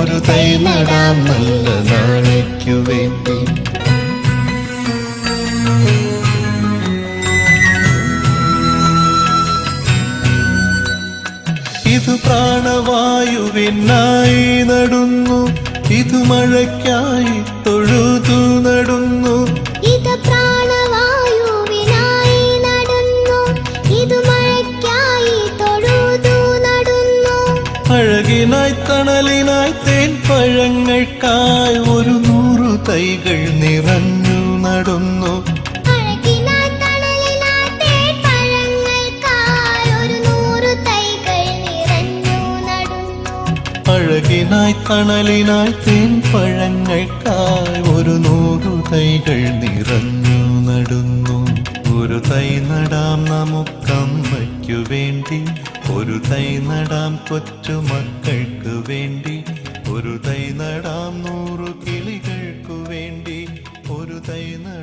ഒരു തൈ നടാം നല്ല നാളേക്കു വേണ്ടി. ഇത് പ്രാണവായുവിനായി നടുന്നു ഇത് മഴയ്ക്കായി തൊഴുതു നടുന്നു. ഇത് പ്രാണവായുവിനായി നടന്നു ഇത് മഴയ്ക്കായി തൊഴുതു നടന്നു. അഴകിനായി തേൻ പഴങ്ങൾക്കായി ഒരു നൂറു തൈകൾ നിറഞ്ഞു നടുന്നു. അഴകിനായി തണലിനായി തേൻ പഴങ്ങൾക്കായി ഒരു നൂറു തൈകൾ നിറഞ്ഞു നടുന്നു. ഒരു തൈ നടാം നമുക്കമ്മയ്ക്കു വേണ്ടി ഒരു തൈ നടാം കൊച്ചു മക്കൾക്ക് വേണ്ടി. ഒരു തൈ നടാം നൂറു കിളികൾക്കു വേണ്ടി. ഒരു തൈ നടാം